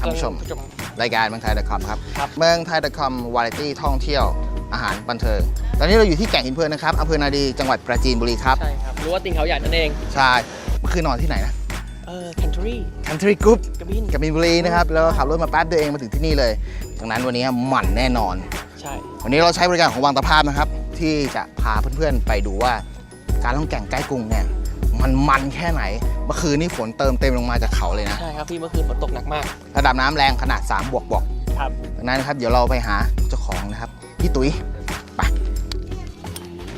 ท่านผู้ชมท่านผู้ชม รายการเมืองไทย .com ครับ ครับ เมืองไทย .com วาไรตี้ท่องเที่ยวอาหารบันเทิง ตอนนี้เราอยู่ที่แก่งหินเพลินนะครับอำเภอนาดีจังหวัดปราจีนบุรีครับ ใช่ครับ รู้ว่าติงเขาใหญ่นั่นเอง ใช่เมื่อคืนนอนที่ไหนนะ เออคันทรี Country Group กระบินกบินบุรีนะครับ แล้วก็ขับรถมาแป๊บเดียวเองมาถึงที่นี่เลยดังนั้นวันนี้หมั่นแน่นอน ใช่ วันนี้เราใช้บริการของวังตะภาพนะครับ ที่จะพาเพื่อนๆไปดูว่าการล่องแก่งใกล้กรุงเนี่ย มันมันแค่ไหน เมื่อคืนนี้ฝนเติมเต็มลงมาจากเขาเลยนะ ใช่ครับพี่เมื่อคืนฝนตกหนักมาก ระดับน้ำแรงขนาด 3 บวกบวกครับ ดังนั้นนะครับเดี๋ยวเราไปหาเจ้าของนะครับ พี่ตุ๋ยไป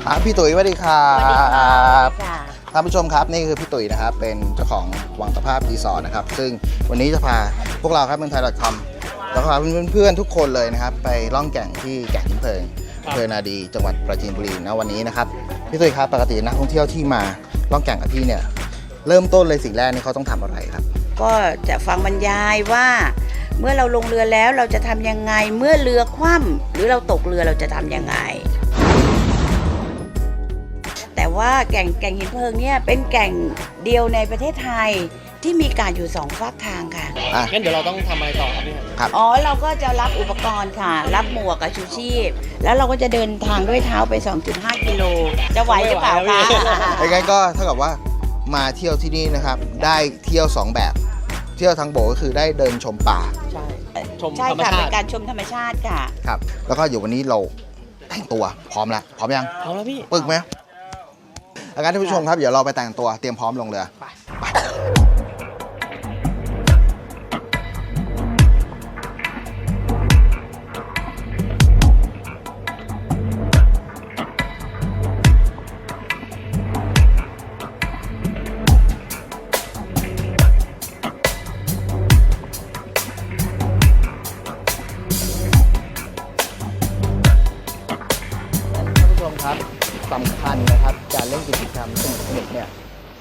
ครับพี่ตุ๋ยสวัสดีครับค่ะท่านผู้ชมครับนี่คือพี่ตุ๋ยนะครับ เป็นเจ้าของวังตะภาพรีสอร์ทนะครับ ซึ่งวันนี้จะพาพวกเราครับเมืองไทย .com แล้วก็พาเพื่อนๆทุกคนเลยนะครับ ไปล่องแก่งที่แก่งหินเพลิงครับอำเภอนาดีจังหวัดปราจีนบุรีนะวันนี้นะครับพี่ตุ๋ยครับปกตินักท่องเที่ยวที่มา ล่องแก่งกับพี่เนี่ยเริ่มต้นเลยสิ่งแรกนี่เขาต้องทำอะไรครับ ก็จะฟังบรรยายว่า เมื่อเราลงเรือแล้วเราจะทำยังไงเมื่อเรือคว่ำหรือเราตกเรือเราจะทำยังไง แต่ว่าแก่งแก่งหินเพลิงเนี่ยเป็นแก่งเดียวในประเทศไทย ที่มีการอยู่สองฝากทางค่ะ อะ งั้นเดี๋ยวเราต้องทำอะไรต่อครับพี่ครับ อ๋อเราก็จะรับอุปกรณ์ค่ะ รับหมวกกับชูชีพ แล้วเราก็จะเดินทางด้วยเท้าไป 2.5 กิโล จะไหวหรือเปล่าคะ ยังไงก็เท่ากับว่ามาเที่ยวที่นี่นะครับ ได้เที่ยว 2 แบบ เที่ยวทางโบกก็คือได้เดินชมป่าใช่ ชมใช่ธรรมค่ะ ชาเป็นติการชมธรรมชาติค่ะ ครับ แล้วก็อยู่วันนี้เราแต่งตัวพร้อมแล้วพร้อมยังเอาแล้วพี่ ปึกไหมอาการท่านผู้ชมครับเดี๋ยวเราไปแต่งตัวเตรียมพร้อมลงเรือไป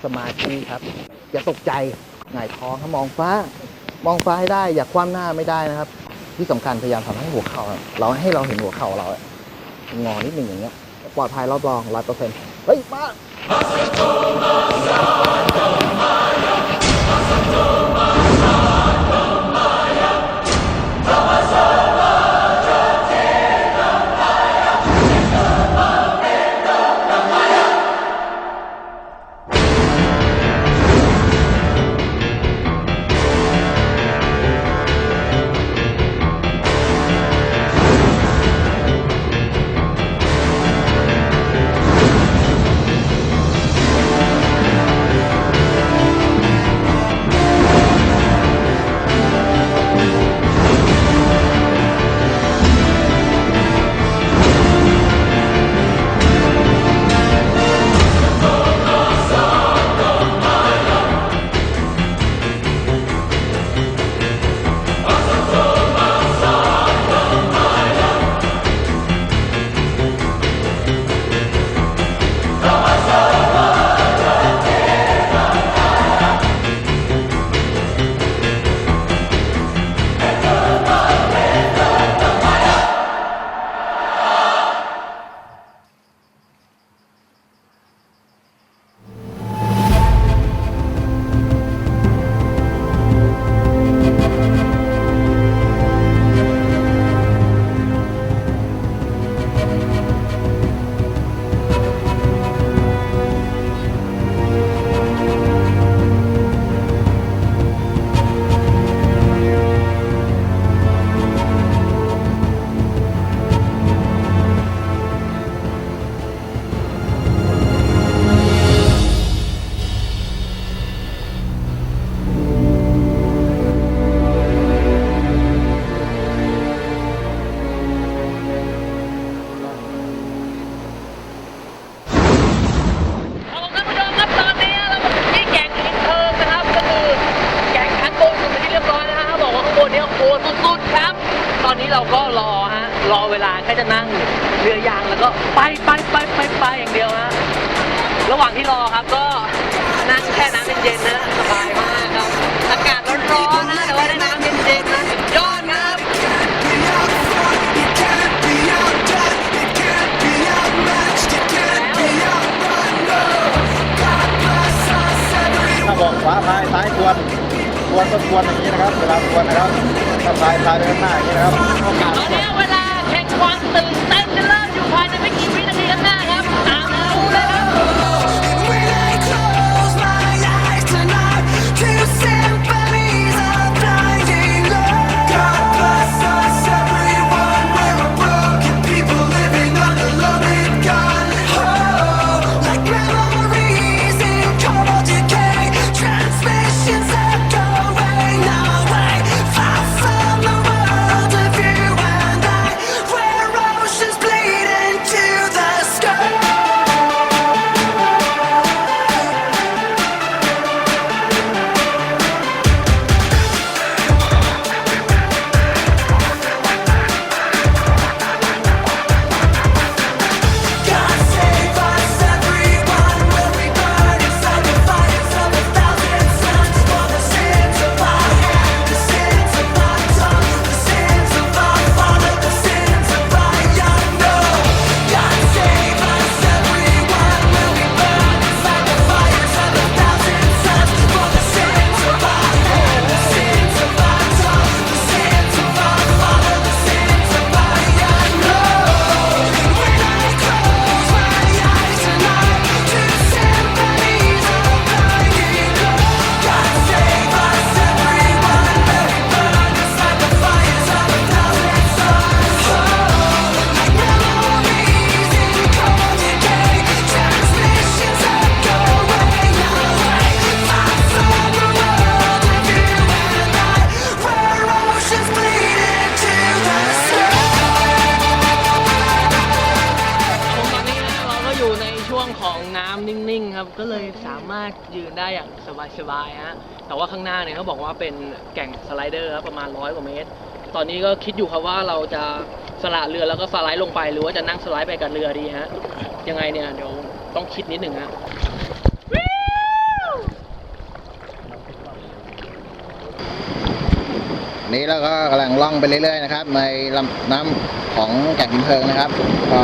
สมาธิครับ อย่าตกใจหงายท้องครับมองฟ้า มองฟ้าให้ได้ อย่าคว่ำหน้าไม่ได้นะครับ ที่สำคัญพยายามทำให้หัวเข่าเราให้เราเห็นหัวเข่าเรางอนิดหนึ่งอย่างเงี้ยปลอดภัยรอบรองร้อยเปอร์เซ็นต์เฮ้ยมา เวลาแค่จะนั่งเรือยางแล้วก็ไปไปไปไปไปอย่างเดียวฮะระหว่างที่รอครับก็นั่งแค่น้ำเย็นๆนะสบายมากครับอากาศร้อนๆนะแต่ว่าได้น้ำเย็นๆนะสุดยอดครับบอกขวาพายซ้ายควรควรต้องควรอย่างนี้นะครับ เวลาควรนะครับถ้าพายพายไปข้หน้าอย่างนี้นะครับ ความตื่นเต้นจะเริ่มอยู่ภายในไม่กี่วินาทีข้างหน้าครับตามดูเของน้ำนิ่งๆครับก็เลยสามารถยืนได้อย่างสบายๆฮะแต่ว่าข้างหน้าเนี่ยเขาบอกว่าเป็นแก่งสไลเดอร์ครับประมาณร้อยกว่าเมตร ตอนนี้ก็คิดอยู่ครับว่าเราจะสละเรือแล้วก็สไลด์ลงไป หรือว่าจะนั่งสไลด์ไปกับเรือดีฮะยังไงเนี่ยเดี๋ยวต้องคิดนิดหนึ่งฮะ อันนี้เราก็กำลังล่องไปเรื่อยๆนะครับ ในลำน้ำของแก่งหินเพิงนะครับ ก็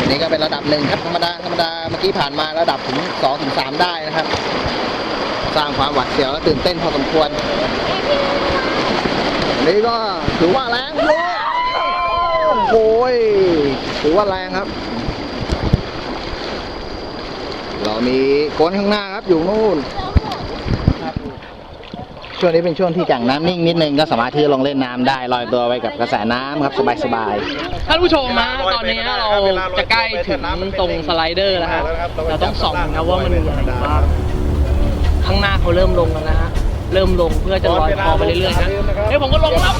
อันนี้ก็เป็นระดับหนึ่งครับธรรมดาธรรมดาเมื่อกี้ผ่านมาระดับถึงสองถึงสามได้นะครับ สร้างความหวาดเสียวและตื่นเต้นพอสมควร นี้ก็ถือว่าแรงเลยโอ้ยถือว่าแรงครับ เรามีโกนข้างหน้าครับอยู่นู่น ช่วงนี้เป็นช่วงที่แก่งน้ำนิ่งนิดนึงก็สามารถที่จะลงเล่นน้ำได้ลอยตัวไปกับกระแสน้ำครับสบายท่านผู้ชมนะตอนนี้เราจะใกล้ถึงตรงสไลเดอร์แล้วฮะเราต้องส่องนะว่ามันมีอะไรบ้างข้างหน้าเขาเริ่มลงแล้วนะฮะเริ่มลงเพื่อจะลอยคอไปเรื่อยๆนะเฮ้ยผมก็ลงแล้ว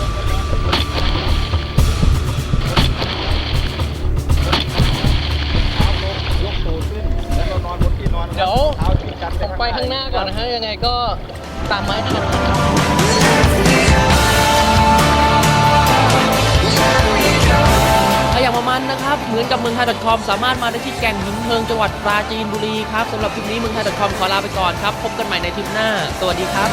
เดี๋ยว ผมไปข้างหน้าก่อนนะฮะยังไงก็ตามไม้ทันถ้าอยากมามันนะครับ เหมือนกับเมืองไทย .com สามารถมาได้ที่แก่งหินเพลิงจังหวัดปราจีนบุรีครับสำหรับคลิปนี้เมืองไทย .com ขอลาไปก่อนครับ พบกันใหม่ในคลิปหน้า สวัสดีครับ